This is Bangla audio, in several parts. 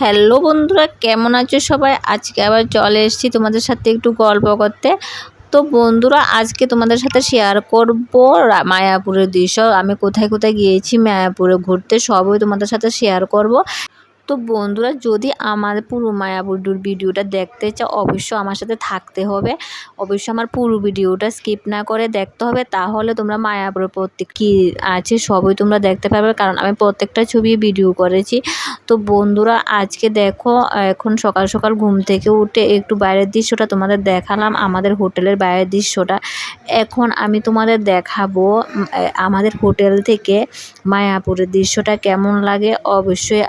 হ্যালো বন্ধুরা, কেমন আছো সবাই? আজকে আবার চলে এসেছি তোমাদের সাথে একটু গল্প করতে। তো বন্ধুরা, আজকে তোমাদের সাথে শেয়ার করব মায়াপুরের দৃশ্য। আমি কোথায় কোথায় গিয়েছি, মায়াপুরে ঘুরতে সবই তোমাদের সাথে শেয়ার করব। তো বন্ধুরা, যদি আমার পুরো মায়াপুর ভিডিওটা দেখতে চাও, অবশ্যই আমার সাথে থাকতে হবে। অবশ্যই আমার পুরো ভিডিওটা স্কিপ না করে দেখতে হবে। তাহলে তোমরা মায়াপুরের প্রত্যেক কী আছে সবই তোমরা দেখতে পারবে, কারণ আমি প্রত্যেকটা ছবি ভিডিও করেছি। তো বন্ধুরা, আজকে দেখো, এখন সকাল সকাল ঘুম থেকে উঠে একটু বাইরের দৃশ্যটা তোমাদের দেখালাম, আমাদের হোটেলের বাইরের দৃশ্যটা। এখন আমি তোমাদের দেখাবো আমাদের হোটেল থেকে মায়াপুরের দৃশ্যটা কেমন লাগে। অবশ্যই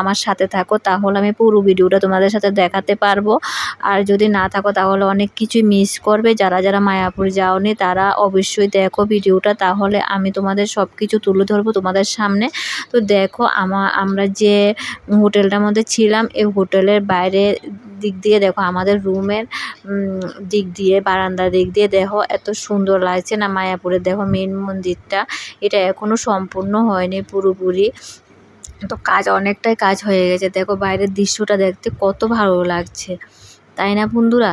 আমার সাথে থাকো, তাহলে আমি পুরো ভিডিওটা তোমাদের সাথে দেখাতে পারব। আর যদি না থাকো, তাহলে অনেক কিছুই মিস করবে। যারা যারা মায়াপুর যাওনি, তারা অবশ্যই দেখো ভিডিওটা। তাহলে আমি তোমাদের সব কিছু তুলে ধরবো তোমাদের সামনে। তো দেখো, আমা, আমরা যে হোটেলটার মধ্যে ছিলাম, এই হোটেলের বাইরে দিক দিয়ে দেখো, আমাদের রুমের দিক দিয়ে, বারান্দার দিক দিয়ে দেখো, এত সুন্দর লাগছে না মায়াপুরের। দেখো মেন মন্দিরটা, এটা এখনও সম্পূর্ণ হয়নি পুরোপুরি। তো কাজ, অনেকটাই কাজ হয়ে গেছে। দেখো বাইরের দৃশ্যটা দেখতে কত ভালো লাগছে। তাই না বন্ধুরা?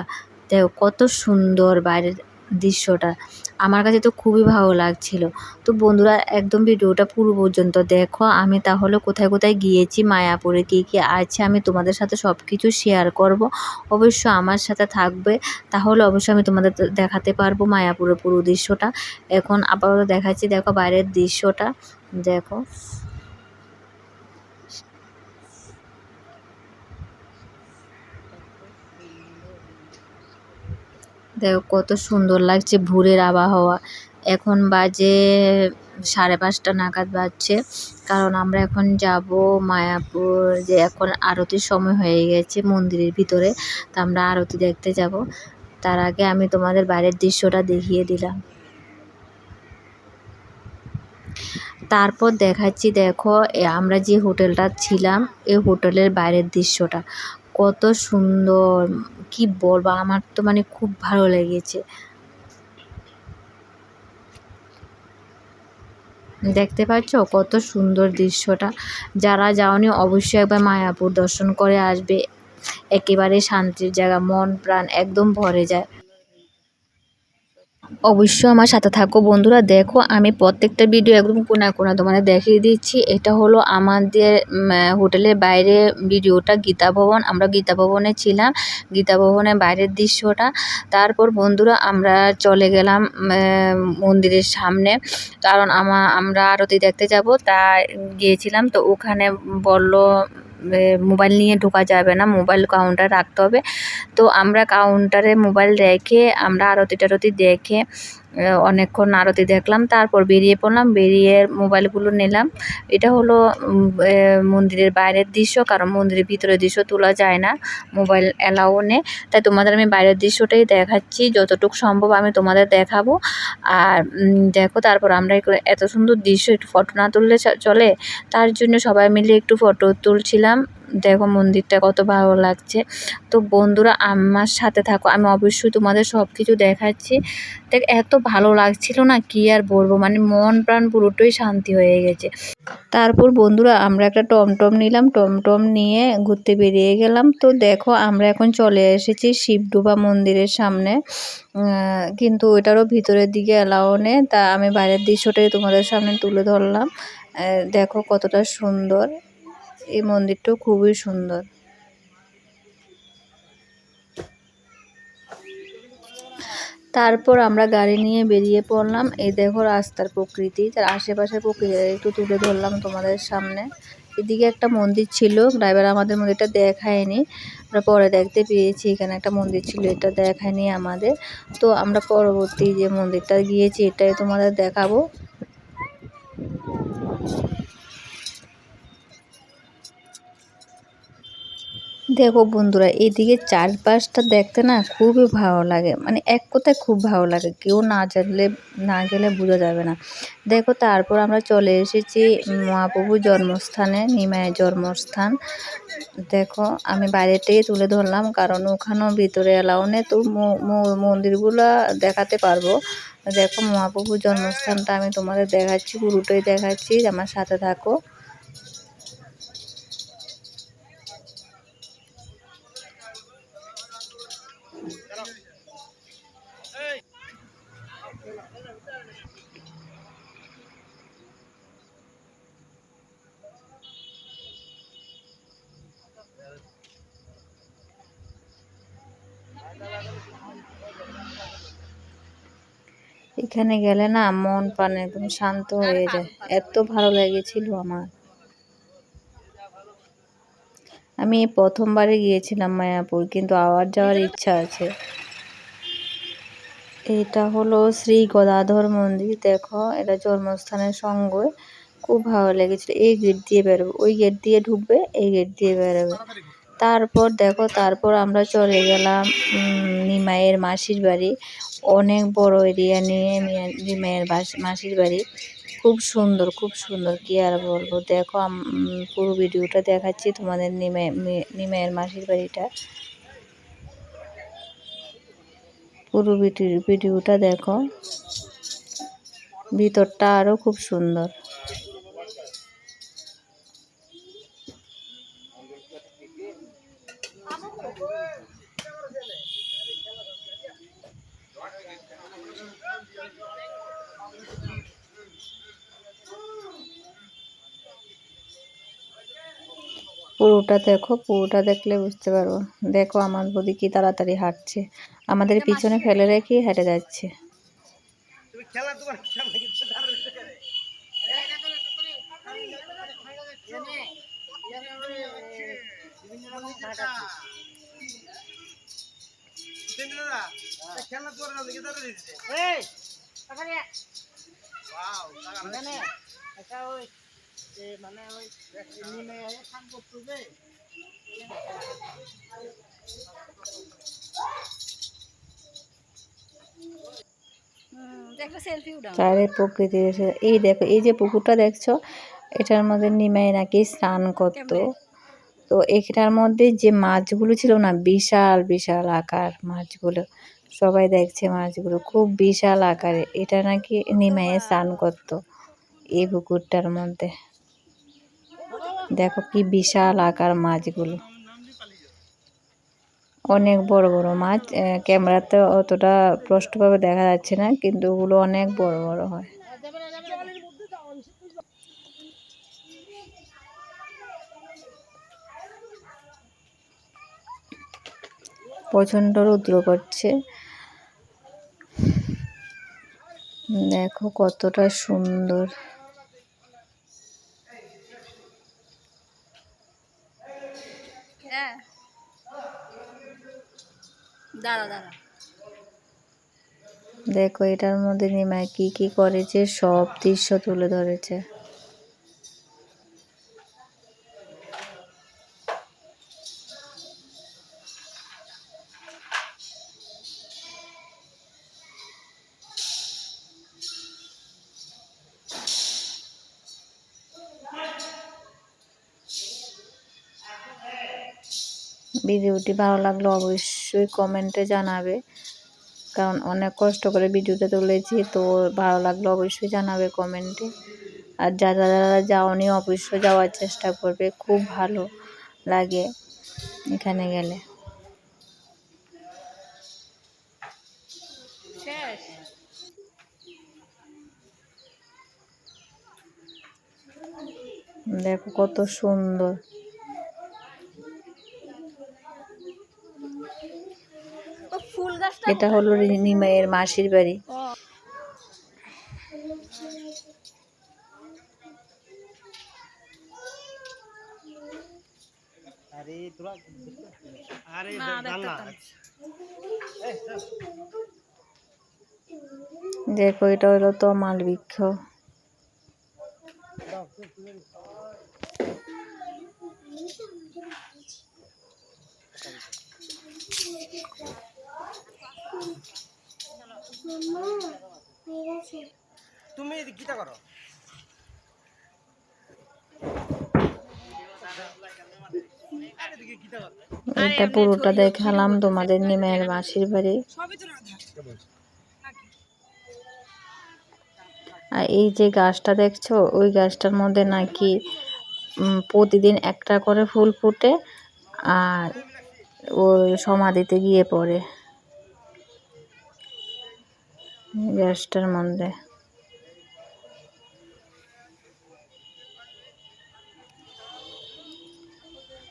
দেখো কত সুন্দর বাইরের দৃশ্যটা। আমার কাছে তো খুবই ভালো লাগছিল। তো বন্ধুরা, একদম ভিডিওটা পুরো পর্যন্ত দেখো। আমি তাহলে কোথায় কোথায় গিয়েছি, মায়াপুরে কী কী আছে, আমি তোমাদের সাথে সব কিছু শেয়ার করব। অবশ্য আমার সাথে থাকবে, তাহলে অবশ্যই আমি তোমাদের দেখাতে পারব মায়াপুরের পুরো দৃশ্যটা। এখন আপাতত দেখাচ্ছি, দেখো বাইরের দৃশ্যটা। দেখো। দেখো, কত সুন্দর লাগছে ভোরের আবহাওয়া। এখন বাজে সাড়ে পাঁচটা নাগাদ বাজছে। কারণ আমরা এখন যাব মায়াপুর যে এখন আরতির সময় হয়ে গেছে মন্দিরের ভিতরে। তা আমরা আরতি দেখতে যাব। তার আগে আমি তোমাদের বাইরের দৃশ্যটা দেখিয়ে দিলাম। তারপর দেখাচ্ছি, দেখো আমরা যে হোটেলটা ছিলাম এই হোটেলের বাইরের দৃশ্যটা। কত সুন্দর, কি বলব? আমার তো মানে খুব ভালো লেগেছে। দেখতে পাচ্ছ কত সুন্দর দৃশ্যটা? যারা যাওনি, অবশ্যই একবার মায়াপুর দর্শন করে আসবে। একেবারে শান্তির জায়গা, মন প্রাণ একদম ভরে যায়। অবশ্যই আমার সাথে থাকো বন্ধুরা। দেখো, আমি প্রত্যেকটা ভিডিও একদম কোনা কোনা তোমাদের দেখিয়ে দিচ্ছি। এটা হলো আমাদের হোটেলের বাইরে ভিডিওটা, গীতা ভবন। আমরা গীতা ভবনে ছিলাম। গীতা ভবনের বাইরের দৃশ্যটা। তারপর বন্ধুরা, আমরা চলে গেলাম মন্দিরের সামনে। কারণ আমা, আমরা আরতি দেখতে যাব। তা গিয়েছিলাম। তো ওখানে বলল মোবাইল নিয়ে ঢোকা যাবে না, মোবাইল কাউন্টার রাখতে হবে। তো আমরা কাউন্টারে মোবাইল রেখে আমরা আরতি টারতি দেখে অনেকক্ষণ আরতি দেখলাম, তারপর বেরিয়ে পড়লাম, বেরিয়ে মোবাইলগুলো নিলাম। এটা হলো মন্দিরের বাইরের দৃশ্য, কারণ মন্দিরের ভিতরের দৃশ্য তোলা যায় না, মোবাইল অ্যালাউ নেই। তাই তোমাদের আমি বাইরের দৃশ্যটাই দেখাচ্ছি, যতটুকু সম্ভব আমি তোমাদের দেখাবো। আর দেখো, তারপর আমরা এত সুন্দর দৃশ্য, একটু ফটো না তুললে চলে? তার জন্য সবাই মিলে একটু ফটো তুলছিলাম। দেখো মন্দিরটা কত ভালো লাগছে। তো বন্ধুরা, আমার সাথে থাকো, আমি অবশ্যই তোমাদের সব কিছু দেখাচ্ছি। দেখ, এত ভালো লাগছিল না, কি আর বলব? মানে মন প্রাণ পুরোটাই শান্তি হয়ে গেছে। তারপর বন্ধুরা, আমরা একটা টমটম নিলাম। টমটম নিয়ে ঘুরতে বেরিয়ে গেলাম। তো দেখো, আমরা এখন চলে এসেছি শিবডুবা মন্দিরের সামনে। কিন্তু ওইটারও ভিতরের দিকে অ্যালাও নেই। তা আমি বাইরের দৃশ্যটাই তোমাদের সামনে তুলে ধরলাম। দেখো কতটা সুন্দর। এই মন্দিরটাও খুবই সুন্দর। তারপর আমরা গাড়ি নিয়ে বেরিয়ে পড়লাম। এই দেখো রাস্তার প্রকৃতি, তার আশেপাশের প্রকৃতি একটু তুলে ধরলাম তোমাদের সামনে। এদিকে একটা মন্দির ছিল ড্রাইভার আমাদের মন্দিরটা দেখায়নি। আমরা পরে দেখতে পেয়েছি, এখানে একটা মন্দির ছিল, এটা দেখায়নি আমাদের। তো আমরা পরবর্তী যে মন্দিরটা গিয়েছি, এটাই তোমাদের দেখাবো। দেখো বন্ধুরা, এদিকে চারপাশটা দেখতে না খুবই ভালো লাগে। মানে এক কথায় খুব ভালো লাগে। কেউ না জানলে, না গেলে বোঝা যাবে না। দেখো তারপর আমরা চলে এসেছি মহাপ্রভুর জন্মস্থানে নিমায়ের জন্মস্থান। দেখো, আমি বাইরেতেই তুলে ধরলাম কারণ ওখানেও ভিতরে এলাও নেই। তো মন্দিরগুলো দেখাতে পারব। দেখো মহাপ্রভুর জন্মস্থানটা আমি তোমাদের দেখাচ্ছি, পুরোটাই দেখাচ্ছি। আমার সাথে থাকো। এখানে গেলে না মন প্রাণ একদম শান্ত হয়ে যায়। এত ভালো লেগেছিল আমার। আমি প্রথমবারে গিয়েছিলাম মায়াপুর, কিন্তু আবার যাওয়ার ইচ্ছা আছে। এটা হলো শ্রী গদাধর মন্দির, দেখো। এটা জন্মস্থানের সঙ্গে খুব ভালো লেগেছিল। এই গেট দিয়ে বেরোবে, ওই গেট দিয়ে ঢুকবে, এই গেট দিয়ে বেরোবে। তারপর দেখো, তারপর আমরা চলে গেলাম নিমাইয়ের মাসির বাড়ি। অনেক বড় এরিয়া নিয়ে নিমাইয়ের মাসির বাড়ি। খুব সুন্দর খুব সুন্দর, কি আর বলব? দেখো পুরো ভিডিওটা দেখাচ্ছি তোমাদের নিমাই নিমাইয়ের মাসির বাড়িটা। পুরো ভিডিওটা দেখো। ভিতরটা আরও খুব সুন্দর। পুরোটা দেখো পুরোটা দেখলে বুঝতে পারব। দেখো আমার বদি কি তাড়াতাড়ি হাঁটছে। আমাদের পিছনে ফেলে রেখে হেঁটে যাচ্ছে। মানে ওই নিমে খান করতো যে। চারে প্রকৃতি এই দেখো এই যে পুকুরটা দেখছ এটার মধ্যে নিমাই নাকি স্নান করতো। তো এটার মধ্যে যে মাছগুলো ছিল না বিশাল বিশাল আকার মাছগুলো। সবাই দেখছে মাছগুলো খুব বিশাল আকারে। এটা নাকি নিমাইয়ে স্নান করতো এই পুকুরটার মধ্যে। দেখো কি বিশাল আকার মাছগুলো। অনেক বড় বড় মাছ ক্যামেরাতে অতটা স্পষ্টভাবে দেখা যাচ্ছে না, কিন্তু ওগুলো অনেক বড় বড় হয়। প্রচণ্ড রুদ্র করছে। দেখো কতটা সুন্দর। দেখো এটার মধ্যে নিমাই কি কি করেছে? সব দৃশ্য তুলে ধরেছে। ভিডিওটি ভালো লাগলে অবশ্যই কমেন্টে জানাবে। কারণ অনেক কষ্ট করে ভিডিওটা তুলেছি, তো ভালো লাগলে অবশ্যই জানাবে কমেন্টে। আর যারা যারা যাওনি, অবশ্যই যাওয়ার চেষ্টা করবে, খুব ভালো লাগে এখানে গেলে। দেখো কত সুন্দর। এটা হলো নিমাইয়ের মাসির বাড়ি। দেখো এটা হলো তো মালবৃক্ষ তুমি গীতা করো। এটা পুরোটা দেখালাম তোমাদের নিমের মাসির বাড়ি। আর এই যে গাছটা দেখছ ওই গাছটার মধ্যে নাকি প্রতিদিন একটা করে ফুল ফুটে আর ওই সমাধিতে গিয়ে পড়ে। গাছটার মধ্যে।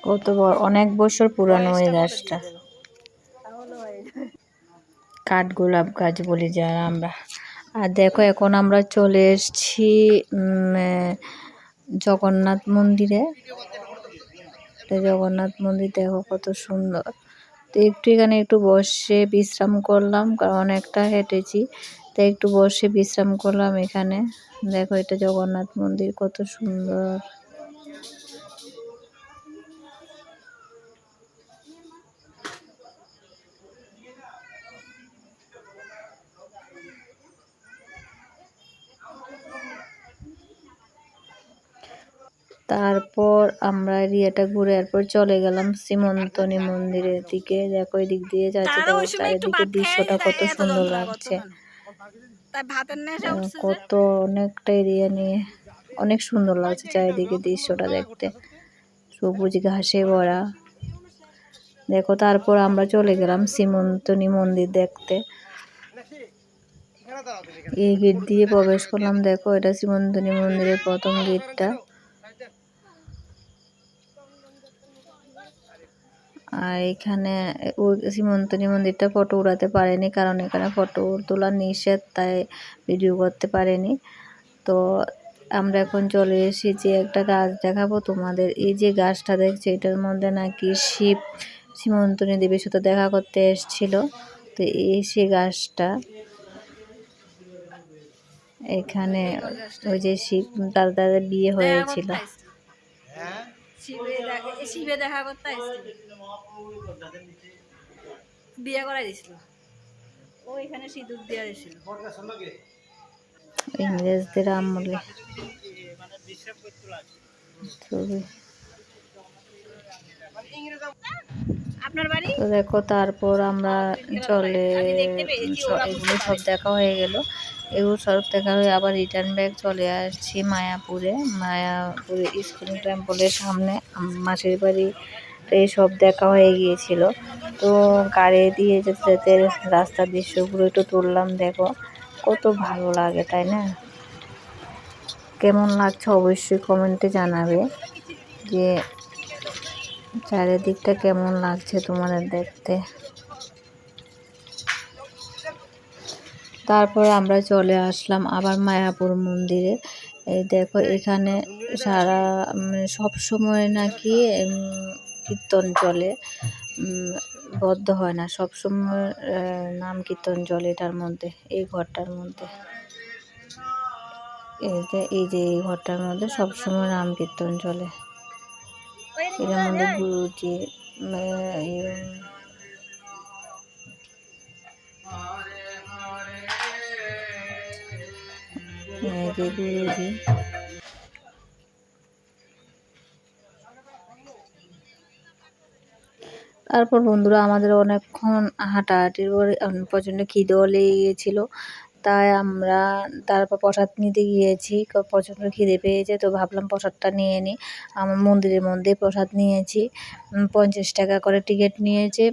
কত বড়, অনেক বছর পুরানো ওই গাছটা কাঠগোলাপ গাছ বলি যারা আমরা। আর দেখো, এখন আমরা চলে এসেছি জগন্নাথ মন্দিরে। জগন্নাথ মন্দির দেখো কত সুন্দর। তো একটু এখানে একটু বসে বিশ্রাম করলাম, কারণ অনেকটা হেঁটেছি। তাই একটু বসে বিশ্রাম করলাম এখানে। দেখো এটা জগন্নাথ মন্দির, কত সুন্দর। তারপর আমরা এরিয়াটা ঘুরে এরপর চলে গেলাম সীমন্তনী মন্দিরের দিকে। দেখো এই দিক দিয়ে যাচ্ছে চারিদিকে দৃশ্যটা কত সুন্দর লাগছে। কত অনেকটা এরিয়া নিয়ে অনেক সুন্দর লাগছে চারিদিকে দৃশ্যটা দেখতে। সবুজ ঘাসে ভরা। দেখো তারপর আমরা চলে গেলাম সীমন্তনী মন্দির দেখতে। এই গেট দিয়ে প্রবেশ করলাম। দেখো এটা সীমন্তনী মন্দিরের প্রথম গেটটা। আর এখানে ওই সীমন্তনী মন্দিরটা ফটো উড়াতে পারেনি কারণ এখানে ফটো তোলা নিষেধ তাই ভিডিও করতে পারেনি। তো আমরা এখন চলে এসেছি একটা গাছ দেখাবো। তোমাদের এই যে গাছটা দেখছ এটার মধ্যে নাকি শিব সীমন্তনী দেবীর সাথে দেখা করতে এসেছিল। তো এই সে গাছটা এখানে ওই যে শিব তার তাদের বিয়ে হয়েছিল। শিবে দেখা করতে বিয়ে করাই দিছিল। ও এখানে সিঁদুর দিয়ে দিছিল। ইংরেজদের আমলে। তো দেখো তারপর আমরা চলে এগুলো সব দেখা হয়ে গেল। এগুলো সব দেখা হয়ে আবার রিটার্ন ব্যাক চলে আসছি মায়াপুরে। মায়াপুরে স্কুল টেম্পলের সামনে মাসির বাড়ি সব দেখা হয়ে গিয়েছিল। তো গাড়ি দিয়ে যেতে যেতে রাস্তার দৃশ্যগুলো একটু তুললাম, দেখো। কত ভালো লাগে, তাই না? কেমন লাগছে অবশ্যই কমেন্টে জানাবে যে চারিদিকটা কেমন লাগছে তোমাদের দেখতে। তারপরে আমরা চলে আসলাম আবার মায়াপুর মন্দিরে। এই দেখো, এখানে সারা সব সময় নাকি কীর্তন চলে। বদ্ধ হয় না। সব সময় নাম কীর্তন চলে এটার মধ্যে এই ঘরটার মধ্যে। এই যে এই যে এই ঘরটার মধ্যে সব সময় নাম কীর্তন চলে। এটার মধ্যে গুরুজি ইয়ে, গুরুজি। তারপর বন্ধুরা আমাদের অনেকক্ষণ হাঁটাহাঁটির পরে প্রচণ্ড খিদেও লেগে গিয়েছিল। তাই আমরা তারপর প্রসাদ নিতে গিয়েছি প্রচণ্ড খিদে পেয়েছে, তো ভাবলাম প্রসাদটা নিয়ে নিই। আমার মন্দিরের মধ্যে প্রসাদ নিয়েছি পঞ্চাশ টাকা করে টিকিট নিয়েছে।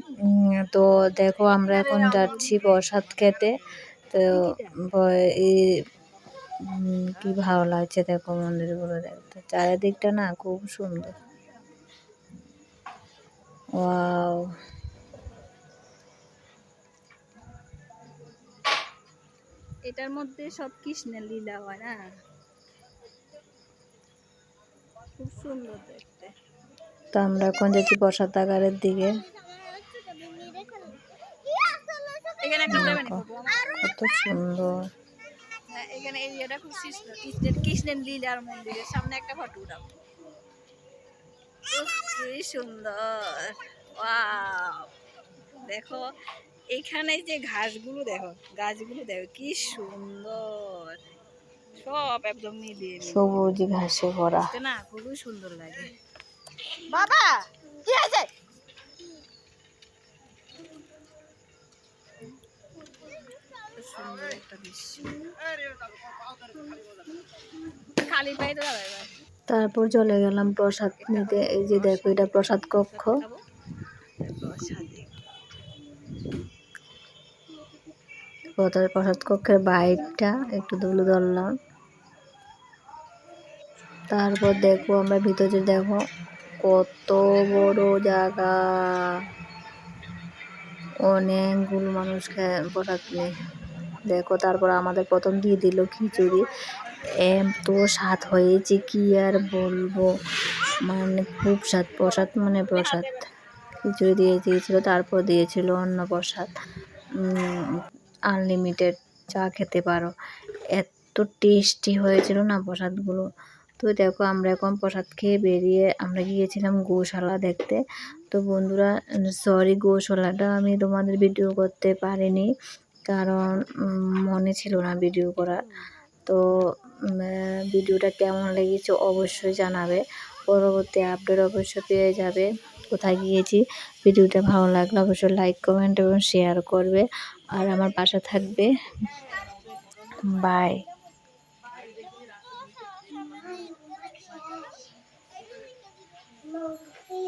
তো দেখো আমরা এখন যাচ্ছি প্রসাদ খেতে। তো কি ভালো লাগছে দেখো মন্দিরগুলো দেখতে। চারিদিকটা না খুব সুন্দর। ওয়াও এটার মধ্যে সব কৃষ্ণের লীলা হয় না? খুব সুন্দর দেখতে। তো আমরা এখন যাচ্ছি প্রসাদাগারের দিকে। এখানে একটা কত সুন্দর। হ্যাঁ এখানে এরিয়াটা খুব কৃষ্ণের কৃষ্ণের লীলার মন্দিরের সামনে একটা ফটো উঠাবো। কি সুন্দর। ওয়াও। দেখো এখানে যে ঘাসগুলো দেখো গাছগুলো দেখো কি সুন্দর। সব একদম মিলিয়ে সবুজ ঘাসে ভরা। না খুবই সুন্দর লাগে। বাবা কি আছে সুন্দর একটা দৃশ্য। খালি পাই তো এবার তারপর চলে গেলাম প্রসাদ নিতে। এই যে দেখো, এটা প্রসাদ কক্ষ। খাব প্রসাদে কক্ষের বাইকটা একটু তুলে ধরলাম। তারপর দেখো, আমরা ভিতরে দেখো, কত বড় জায়গা। অনেকগুলো মানুষ খায় প্রসাদ নেই দেখো, তারপর আমাদের প্রথম দিয়ে দিল খিচুড়ি। এত স্বাদ হয়েছে, কি আর বলব? মানে খুব স্বাদ প্রসাদ মানে প্রসাদ। খিচুড়ি দিয়ে দিয়েছিলো, তারপর দিয়েছিল অন্য প্রসাদ। আনলিমিটেড চা খেতে পারো। এত টেস্টি হয়েছিল না প্রসাদগুলো? তো দেখো, আমরা এখন প্রসাদ খেয়ে বেরিয়ে আমরা গিয়েছিলাম গোশালা দেখতে। তো বন্ধুরা সরি গোশালাটা আমি তোমাদের ভিডিও করতে পারিনি, কারণ মনে ছিল না ভিডিও করা তো মানে ভিডিওটা কেমন লেগেছে অবশ্যই জানাবে। পরবর্তী আপডেট অবশ্যই পেয়ে যাবে। কোথায় গিয়েছি, ভিডিওটা ভালো লাগলে অবশ্যই লাইক কমেন্ট এবং শেয়ার করবে। আর আমার পাশে থাকবে। বাই এই